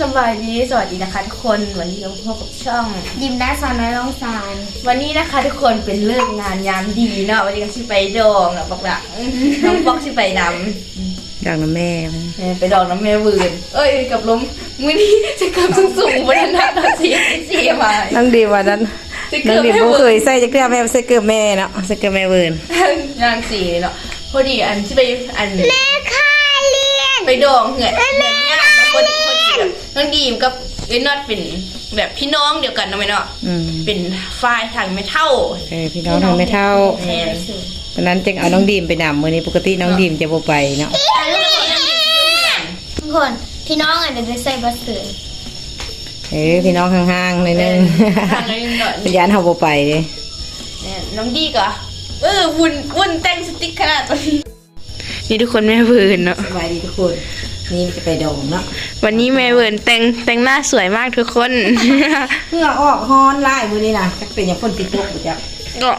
สบายดีสวัสดีนะคะทุกคนวันนี้เราพบกับช่อง ยิ้มได้สาวน้อยร้องสารวันนี้นะคะทุกคนเป็นเลิกงานยามดีเนาะวันนี้ก็ชิไปดองเนาะบอกละน้องปอกชิไปนดังนะแม่ำเออไปดองน้ำแม่วืน เอ้ยกับลมมือนี้จะเกือบสูงสูงบนนั้นนะเสียเสียมาน้องดีวันนั้นจะน้เกืองอบดีแม่บ่วืเคนยใส่จักเทื่อแม่ใส่เกือบแม่เนาะใส่เกือบแม่เวิร์นนางสีเนาะพอดีอันที่ไปอัน แม่ค่าเรียนไปดองเหงื่อเหมื อนญาตินะพอดีพอดีแบบน้องดีมกับเอ้ยน็อตเป็นแบบพี่น้องเดียวกันนะไหมเนาะอืมเป็นฝ่ายทางไม่เท่าเออพี่น้องทางไม่เท่าแทนตอนนั้นจึงเอาน้องดีมไปนำมื้อนี้ปกติน้องดีมจะบ่ไปเนาะอันนี้ก็ยังดีอยู่เหมือนกันทุกคนพี่น้องอะเดี๋ยวจะใส่บัสเสือเออพี่น้องห่างๆหน่อยนึงทางนี้หน่อยพยานเฮาบ่ไปเด้เนี่ยน้องดีก็เออวุ่นวุ่นแต่งสติ๊กขนาดนี้นี่ทุกคนแม่เวิร์นเนาะสบายดีทุกคน นี่จะไปดองเนาะวันนี้แม่เวิร์นแต่งแต่งหน้าสวยมากทุกคนเพื่อออกฮ้อนลายมื้อนี้นะจักเป็นหยังฝนติดตกบ่จักก็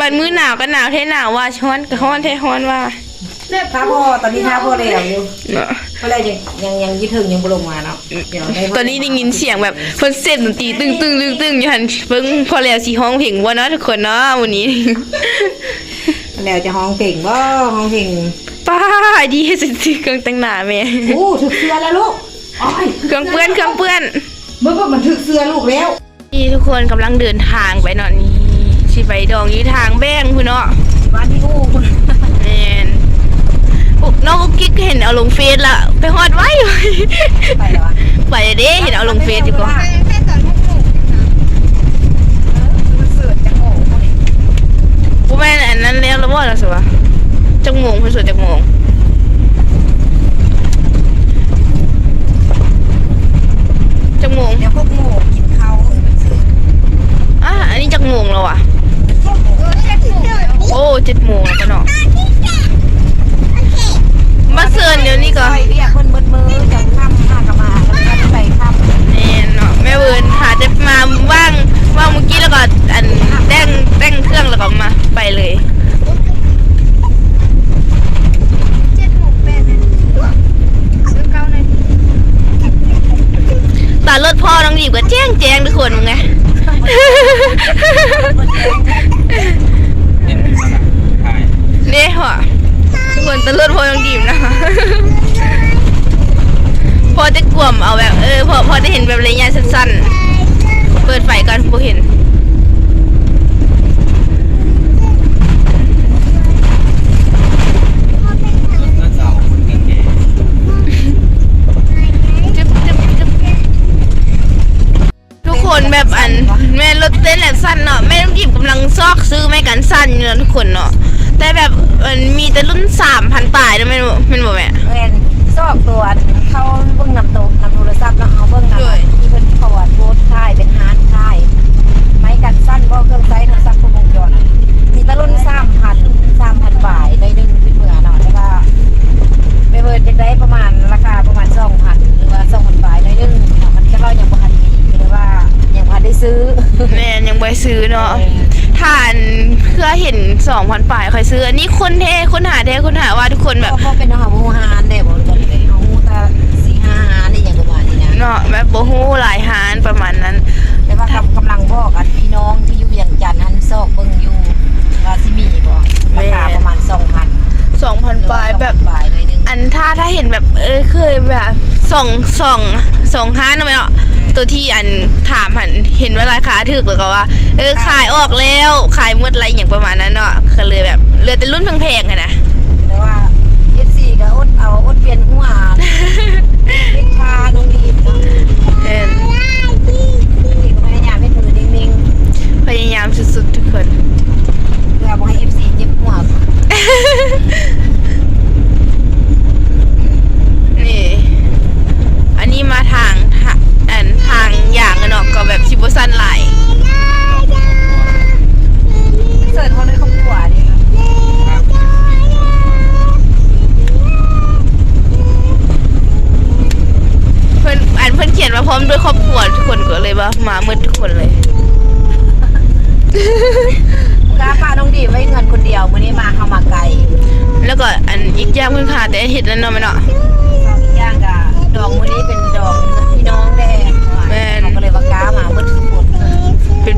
มันมื้อหนาวก็หนาวเท่หนาวว่าช้อนก็ฮ้อนเท่ฮ้อนว่าถ้าพ่อตอนนี้ถ้าพ่อแล้วอยู่เนาะเพราะอะไรยังยังยังยึดถึงยังบ่ลงมาเนาะเดี๋ยวให้พ่ตอนนี้ได้ยินเสียงแบบเพิ่นเส้นดนตรีตึ้งตึ้งตึ้งตึ้งอยู่หันเพิ่งพอแล้วสิห้องเพลงว่าเนาะทุกคนเนาะวันนี้แล้วจะห้องเพลงบ่ห้องเพลง ป้าดีสุดๆเครื่องแต่งหน้าแม่โอ้ถึกเสื้อแล้วลูกอ้อยเครื่องเปื้อนเครื่องเปื้อนเมื่อก่อนมันถึกเสื้อลูกแล้วนี่ทุกคนกำลังเดินทางไปเนาะนี่สิไปดองอยู่ทางแบ้งพุ่นเนาะบ้านพี่อู้แม่นอุ๊น้องกุ๊กกิ๊กเห็นเอาลงเฟซละไปฮอดไว้ไปเหรอไปเด้เห็นเอาลงเฟซอยู่ก็แค่สอนพวกหนูมันเสือกจะโง่พวกนี้บ่แม่นอันนั้นแล้วแล้วบ่ล่ะสิวะ จักโมงเพิ่นสวดจักโมงจักโมงเดี๋ยวพวกโง่กินข้าวเออมันเสือกอะอันนี้จักโมงแล้วอะเออแค่หนูโอ้เจ็ดโมงแล้วก็เนาะมาเสือนเดี๋ยวนี้ก็ไปเรียกเพิ่นเบิดมือจะค่ำห้ากะมาก็เลยว่าไปค่ำแน่เนาะแม่เวิร์นหาจะมาว่างว่างเมื่อกี้แล้วก็อันแต่งแต่งเครื่องแล้วก็มาไปเลย เจ็ดหกแปดนาทีซื้อเก้านาที ตารถพ่อน้องหยิบก็แจ้งแจ้งทุกคนมึงไงเห็นมันอะถ่ายเนี่ยว่ะทุกคนตารถพ่อน้องหยิบนะพอจะกล่วมเอาแบบเออพอพอได้เห็นแบบระยะสั้นๆ เปิดไฟก่อนพอเห็น เต้นแบบสั้นเนาะแม่ต้องหยิบกำลังซอกซื้อแม่กันสั้นอยู่นะทุกคนเนาะแต่แบบมันมีแต่รุ่นสามพันปลายนะไม่รู้ไม่รู้แม่แม่นซอกตัวเขาเบิ่งนำโตะนำโทรศัพท์แล้วเอาเบิ่งนำด้วยที่เพิ่นเขาว่าโพสต์ค่ายเป็นฮาร์ดค่ายไม้กันสั้นบ่เครื่องใช้โทรศัพท์ครบวงจรมีแตะรุ่น3,000 3,000บาทได้หนึงขึ้นเมื่อเนาะแต่ว่าไปเบิ่งจะได้ประมาณราคาประมาณ2,000หรือว่า2,000บาทได้หนึงเนาะมันก็เรายังบ่ทันมีก็เลยว่ายังบ่ทันได้ซื้อ แม่ยัง ไปซื้อเนาะถ้าอันเพื่อเห็นสองพันปลายคอยซื้ออันนี้คนเทคนหาเทคนหาว่าทุกคนแบบพอเป็นอาหารหมูฮานได้บ่ตอนนี้เอาหมูตาสี่ห้าฮานนี่อย่างประมาณนี้นะเนาะแบบโบฮู้หลายฮานประมาณนั้น แต่ว่ากำกำลังบอกอันพี่น้องที่อยู่เวียงจันทน์หันซอกเบิ่งอยู่ว่าสิมีบ่ราคาประมาณ2,000สองพันปลายแบบบาทหน่อยหนึงอันถ้าถ้าเห็นแบบเออเคยแบบส่องส่องส่องห้านเอาไหมเนาะ ตัวที่อันถามหันเห็นว่าราคาถึกแล้วก็ว่า เออขายออกแล้วขายหมดอะไรอย่างประมาณนั้นเนาะก็เลยแบบเหลือแต่รุ่นแพงๆอะนะแต่ว่า FC ก็อดเอาอดเปลี่ยนหัวเล็กชาน้องดีมเนาะ เออ นี่ก็พยายามให้มือนิ่ง พยายามสุดๆทุกคน ๆเพื่อบ่ให้ FC เจ็บหัว นี่ อันนี้มาทางทะอันทางอย่างอะเนาะก็แบบชิบสันไหลาย เสิร์ชเขาในครอบครัวนี่เนาะ เพื่อนอันเพื่อนเขียนมาพร้อมด้วยครอบครัวทุกคนก็เลยว่ามามืดทุกคนเลย กล้าพาน้องดีมไว้เงินคนเดียวมื้อนี้มาเฮามาไกล แล้วก็อันอีกอย่างเพื่อนพาแต่เห็ดแล้วเนาะไหมเนาะ สองอีกอย่างก็ องมื้อนี้เป็นดอกพี่น้องแดง แม่น เขาก็เลยว่ากล้ามาเบิดทุกคน เป็น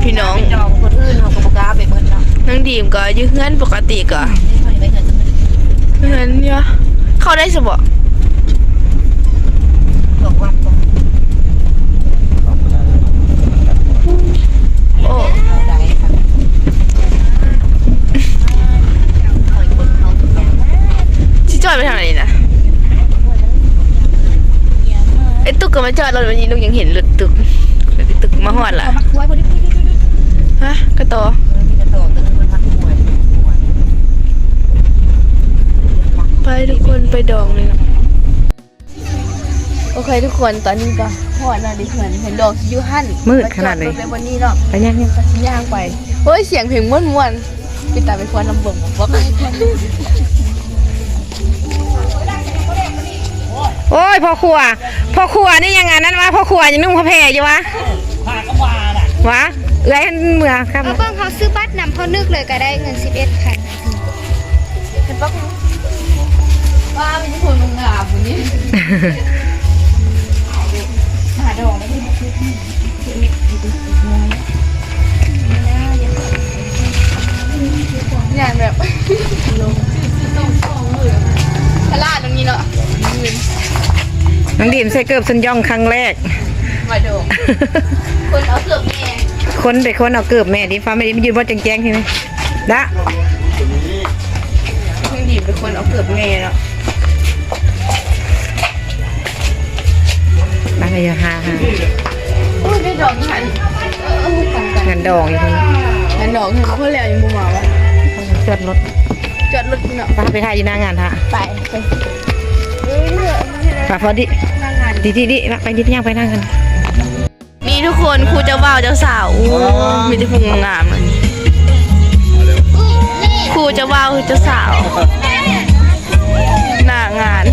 พี่น้องเป็นดอกคนอื่นเขาก็บ่กล้าไปเบิดเนาะนางดีมก็อยืเฮือนปกติก็ไปไปเถอะเฮือนเนี่ยเข้าได้สบ่ดอกวันบ่โอ้เอาได้ค่ะคอยคนเขาทุกอย่างชิจอยไปทางไหนนะไอ้ตุกก็มาจอดรถวันนี้ลูกยังเห็นรถตุกรถตุกมาหอดล่ะมักควยบ่ได้ ฮะกระต่อมีกระโดดตัวนึงมันมักควยไปทุกคนไปดองเลยนะโอเคทุกคนตอนนี้ก็หอดนะดิเพื่อนเห็นดอกอยูหันมืดขนาดไหนมจอรถในวันนี้เนาะไปยังยังก็สิย่างไปเฮ้ยเสียงเพลงม่วนๆปิดตาไปควันลำเบิ่งบอกว่าโอ้ยพ่อครัวพ่อครัวนี่ยังไงนั้นวะพ่อครัวยังนุ่งผ้าแพรอยู่วะผ้าก็วาน่ะวะ เอ้ยเมื่อครับเอาเบิ่งเขาซื้อบัตรนำเขานึกเลยก็ได้เงิน11คันว่าเป็นคนงามวันนี้อย่างแบบตลาดตรงนี้เนาะยืนน้องดิมใส่เกือบสันย่องครั้งแรกมาดูคนเอาเกือบแม่ คนไปคนเอาเกือบแม่ดิฟ้าไม่ได้มายืนบนแจ้งๆใช่ไหมละเพิ่งหยิบเป็นคนเอาเกือบแม่เนาะนั่งอย่าหาหาโอ้ยได้ดอกหันเออกันกันเงินดองอยู่คนงั้นดอกเห็นเขาแล้วยังบูมาวะจอดรถจอดรถเนาะป้าไปถ่ายอยู่หน้างานฮะไปไปเอ้ยเถอะไม่ใช่แล้วป้าพอดินั่งงานดีดีดีไปดิพี่ย่างไปนั่งกัน นี่ทุกคนครูเจ้าบ่าวเจ้าสาวโอ้มีแต่พุงงามเลยครูเจ้าบ่าวเจ้าสาว หน้างาน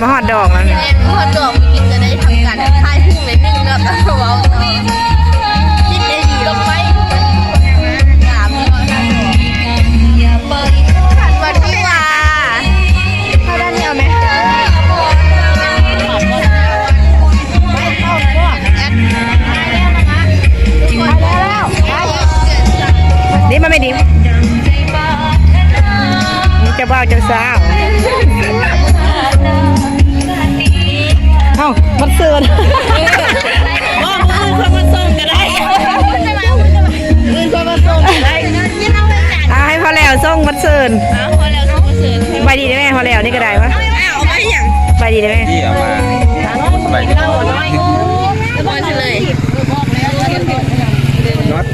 มาหอดดอกแล้วเนี่ยเล่นพอดอกกินจะได้ทำการทายพุ่งเลยนึงเนาะแต่ว่าเนาะ เสือนอ้าวพอแล้วส่งมาเสือไปดีได้ไหมพอแล้วนี่ก็ได้ปะอ้าวไม่อย่างไปดีได้ไหมที่เอามาไปพอเลยน็อต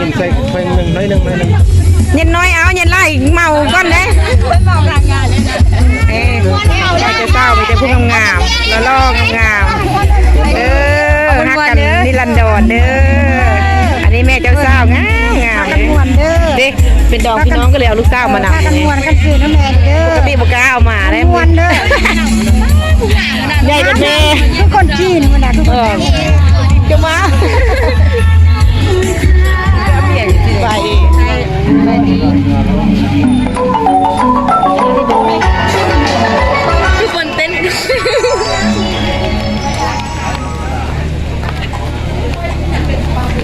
ยิงใส่เพลงหนึ่งน้อยหนึ่งน้อยหนึ่งเย็นน้อยเอาเย็นไล่เมาก้อนเด้เอ้ยไปเจ้าเศร้าไปเจ้าผู้งามๆแล้วล่องามๆเออฮักกันนิรันดรเด้ออั เด้อเด็กเป็นดอกพี่น้องก็เลยเอาลูกสาวมานำกันมวนกันคือน้ำแม่เด้อปกติบ่กล้าเอามาเลยมวนเด้อใหญ่เป็นแม่ทุกคนจีนมันน่ะทุกคนจะมาไปทุกคนเต้น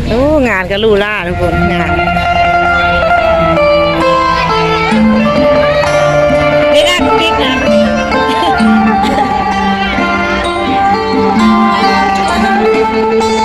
โอ้งานก็ลู่ล่าทุกคนงาน นี่น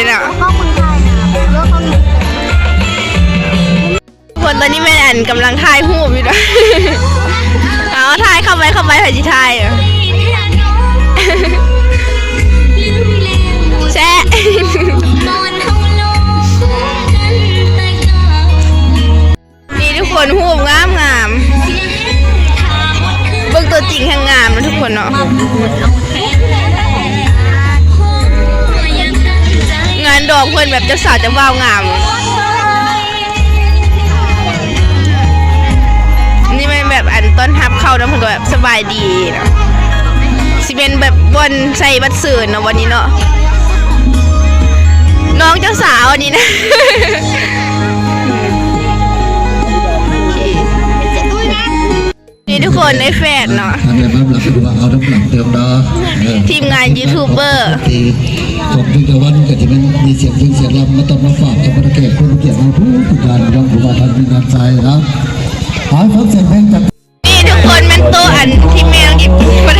เลยน่ะคนตอนนี้แม่แอนกำลังถ่ายรูปอยู่ด้วยเอาถ่ายเข้าไปเข้าไปไผ่จิถ่ายแชะนี่ทุกคนหูบงามงามเบิ่งตัวจริงแห่งงามนะทุกคนเนาะ ดอกเพื่อนแบบเจ้าสาวเจะว่าวงามนี่มันแบบอันต้นทับเข้าน้ำผนแบบสบายดีนะสิเป็นแบบบนใส่บัตรสื่อเนาะวันนี้เนาะน้องเจ้าสาววันนี้นะโอเคนี่ทุกคนในแฟนเนาะอันนี้มันหลักคือว่าเอาน้ำหลังเติมดอกเออทีมงานยูทูบเบอร์ ที่ผมทุกตะวันก็จะเป็นมีเสียงเพลงเสียงรำมาต้อนมาฝากกับประเกศผู้เกียรติเราทุกการรับผู้ว่าทางมีงานใจครับหาฟังเสียงเพลงจากนี่ทุกคนมันตัวอันที่แมวหยิบมา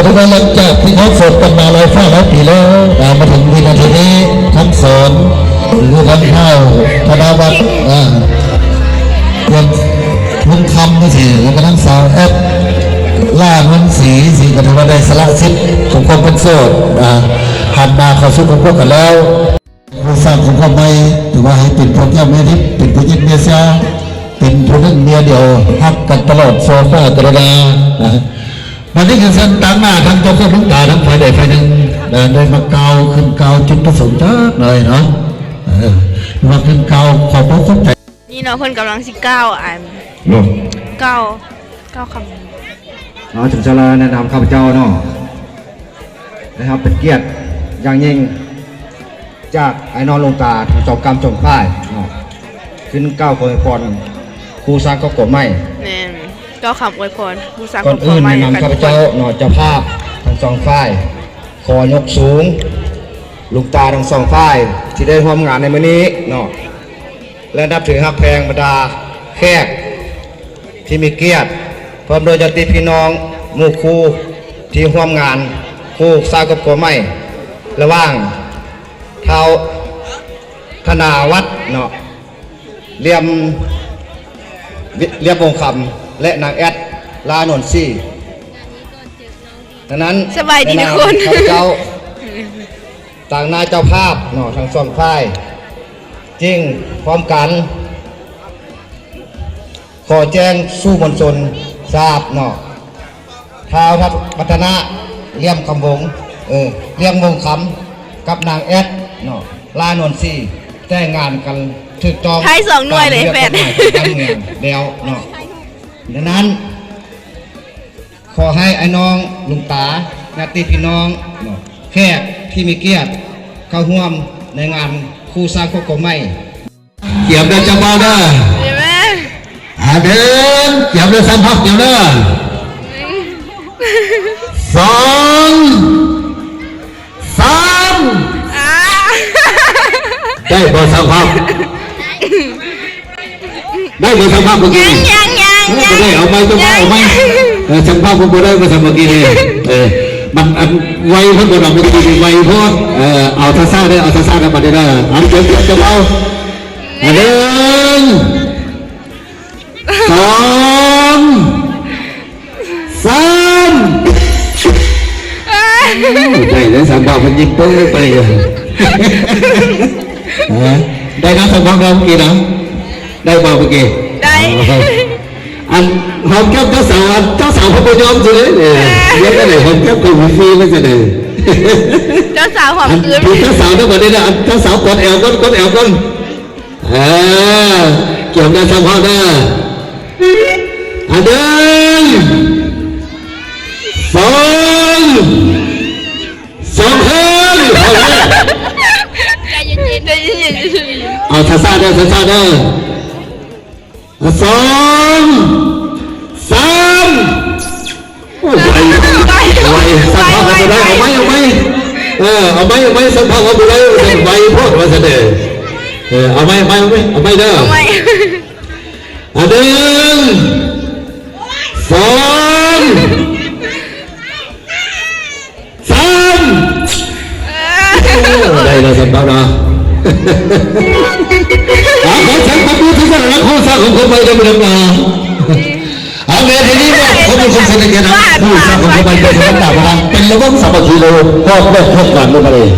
ปัจจุบันหลังจากที่เขาฝึกกันมาหลายฟ้าหลายปีแล้วมาถึงวินาทีนี้ทั้งสอนหรือทั้งเข้าธนาวัฒน์อ่าเรื่งลุงคำนี่สิแล้วก็ทั้งสาวแอปล่าเงินสีสีกันถือว่าได้สละสิทธิ์ของความเป็นโสดอ่าหันมาเข้าสู่ของพวกกันแล้วผู้สร้างของความไม่ถือว่าให้เป็นพวกเจ้าเมียทิพย์เป็นผู้ยิงเมียเสียเป็นผู้นึงเมียเดียวฮักกันตลอดโซฟาตลอดานะ วันนี้คือเส้นตั้งหน้าทั้งเจ้าคนทั้งตาทั้งฝ่ายใดฝ่ายหนึ่งเดินได้มาเกาขึ้นเกาจุดประสงค์จ้าเลยเนาะเออมาขึ้นเกาขอบพระคุณใจนี่เนาะเพื่อนกำลังสิก้าวอันก้าวก้าวคเราถึงจะแนะนำข้าพเจ้าเนาะนะครับเป็นเกียรติอย่างยิ่งจากไอ้นอนลงตาจอมกรรมจอมพ่ายเนาะขึ้นก้าวโพยพรครูสร้างก็กดไม่ำแน่นก็คำอวยพรผู้สร้างก่อนอื่นใหม่แนะนำข้าพเจ้าหนอเจ้าภาพทั้งสองฝ่ายขอยกสูง ลูกตาทั้งสองฝ่ายที่ได้ร่วมงานในมื้อนี้เนาะและนับถือฮักแพงบรรดาแขกที่มีเกียรติพร้อมโดยญาติพี่น้องหมู่ครูที่ร่วมงานครูสร้างครอบครัวใหม่ระหว่างเท้าธนาวัดเนาะเรียมเรียบวงคำ และนางแอดลานนซี่ดังนั้นสบายดีทุกคนใามข้าพเจ้าต่างหน้าเจ้าภาพเนาะทั้งสองฝ่ายจริงพร้อมกัน ขอแจ้งสู้มวลชนทราบเนาะท้าวทัพพัฒนาเลี่ยมคำวงเออเลี่ยมวงคำกับนางแอดเนาะลานนซี่แต่งงานกันถูกต้องให้สองหน่วยเลยตามแฟนระบียบกฎหมายของการเมืองแล้วเนาะ ดังนั้น ขอให้ไอ้น้องลุงตาญาติพี่น้องเนาะแขกที่มีเกียรติเข้าร่วมในงานคู่สร้างครอบครัวใหม่เกี่ยวกับจะมาเด้อเห็นไหมหาเดินเกี่ยวกับสัมผัสเกี่ยวเด้อสองสามอ่าได้บทสัมผัสได้บทสัมผัสเมื่อกี้ ยังยังยังได้เอาไหมต้องเอาไหมเออสัมผัสผมบ่ได้มาสัมเมื่อกี้นี่เออมันอันไวเพิ่นบ่ดอกเมื่อกี้ไวโพดเออเอาท่าซ่าได้เอาท่าซ่ากันมาได้ได้เอาเก็บเก็บจะเอาหนึ่งสองสามได้เลยสามบาทมันยิงปื้อไปเลยได้นะสามบาทเราเมื่อกี้นะได้บ่เมื่อกี้ได้ อันหอมแก้มเจ้าสาวอันเจ้าสาวเขาไม่ยอมสิเลยเนี่ยเรียกกันเลยหอมแก้มกับฟรีไม่ใช่เลยเจ้าสาวหอมอันคืนดูเจ้าสาวทั้งหมดนี่นะอันเจ้าสาวกดแอวก้นกดแอวก้นเออเกี่ยวกันทำพ่อหน้าอันหนึ่งสองสองครั้งเอาเลยใจเย็นๆใจเย็นๆใจเย็นเอาท่าซ่าเด้อท่าซ่าเด้อเอาสอง ได้เอาไหมเอาไหมเออเอาไหมเอาไหมสัมภาษณ์กันไปได้ไวโพดว่าเสด็จเออเอาไหมเอาไหมเอาไหมเอาไหมเด้อๆไม่อันหนึ่งสองสามได้แล้วสัมภาษณ์นะอาขอฉันขอบคุณที่สนับสนุนสร้างของคนใหม่ได้มาดำนาเอาเวทีนี้ ว่าเขาเป็นคนเสนอกันนะผู้สร้างของคนใหม่เป็นคนต่างประเทศเป็นระบบสามัคคีโลก็เลิกพบกันลงมาเลย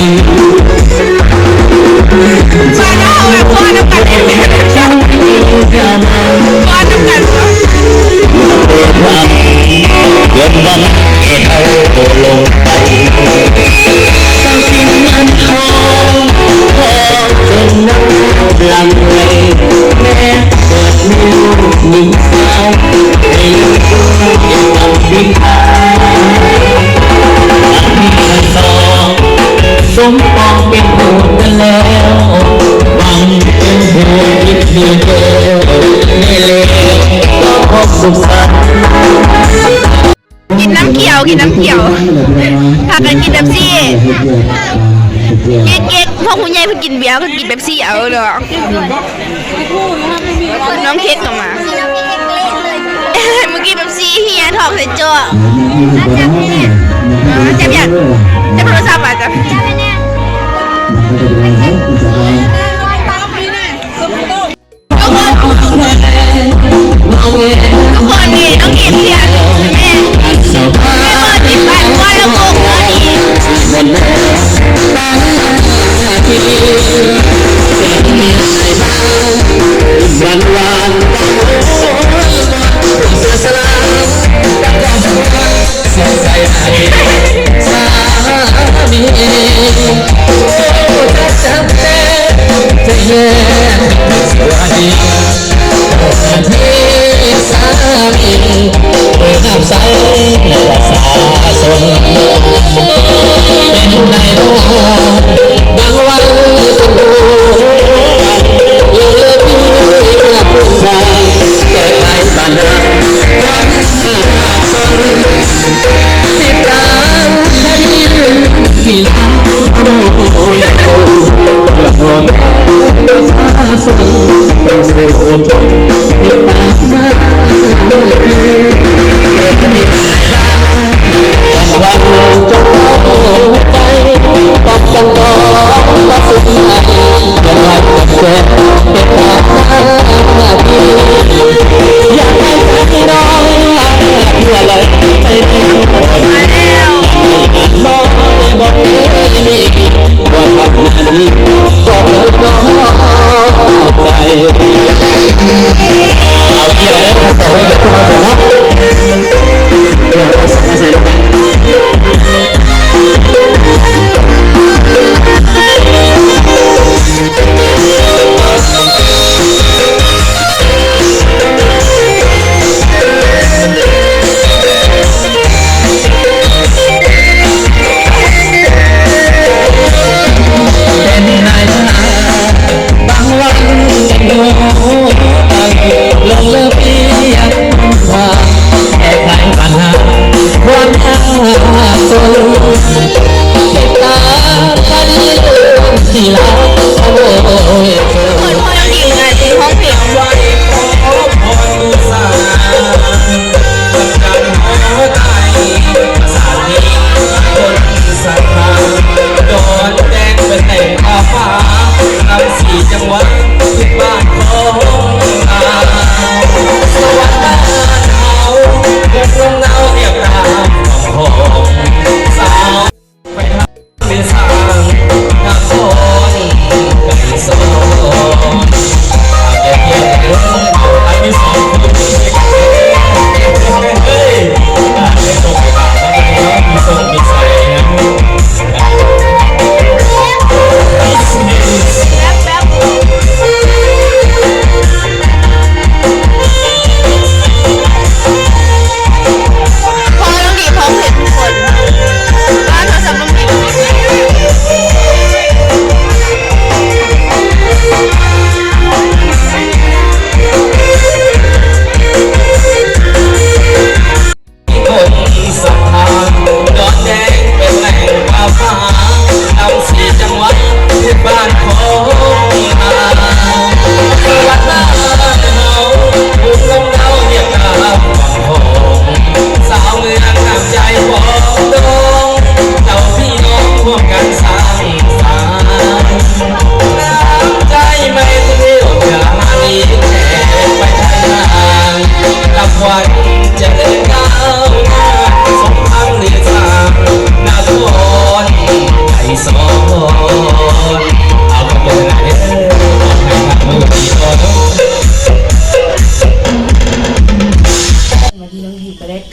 อ ยกินน้ำเขียวพากันกินเป๊ปซี่เก๊กเก๊กพวกคุณยายเพิ่งกินเบียร์เพิ่กินเป๊ปซี่เอาเนาะน้องเค้กออกมาเมื่อกี้เป๊ปซี่เฮียถอดใส่โจ้จับยังจ็บโทรศัพท์อะจับ Bangla Yeah.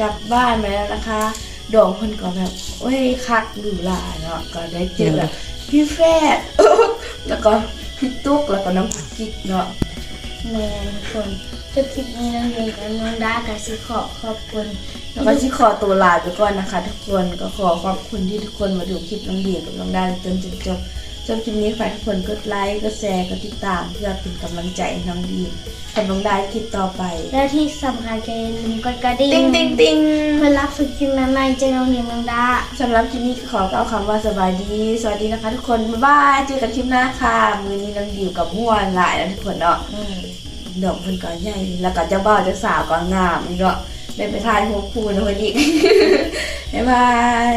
กลับบ้านมาแล้วนะคะดองคนก็แบบเอ้ยคักดูลาเนาะก็ได้เจอแบบพี่แฟดแล้วก็พี่ตุ๊กแล้วก็น้องกิ๊กเนาะแม่คนจะาคลิปนี้น้องเมย์กับน้องด้ากับชิขอขอบคุณแล้วก็ชิขอตัวลาไปก่อนนะคะ ทุกคนก็ขอขอบคุณที่ทุกคนมาดูคลิปน้องดีกับน้องดาจนจบ ชอบคลิปนี้ฝากทุกคนกดไลค์กดแชร์กดติดตาม เพื่อเป็นกำลังใจให้น้องดีมทำน้องได้คลิปต่อไป และที่สำคัญใจออย่าลืมกดกระดิ่ติ๊งติ๊งติ๊งเพื่อรับฝึกคลิปใหม่ๆเจอน้องดีมน้องดาสำหรับคลิปนี้ขอกล่าคำว่าสบายดี สวัสดีนะคะทุกคน บ๊ายบายเจอกันคลิปหน้าค่ะมือนี้น้องดิวกับม่วนหลายแล้วทุกคนเนาะดอกคนก่อนใหญ่ แล้วก็เจ้าบ่าวเจ้าสาวก็งามเนาะไป็ไปทายหัวคูนคนอีกบ๊ายบาย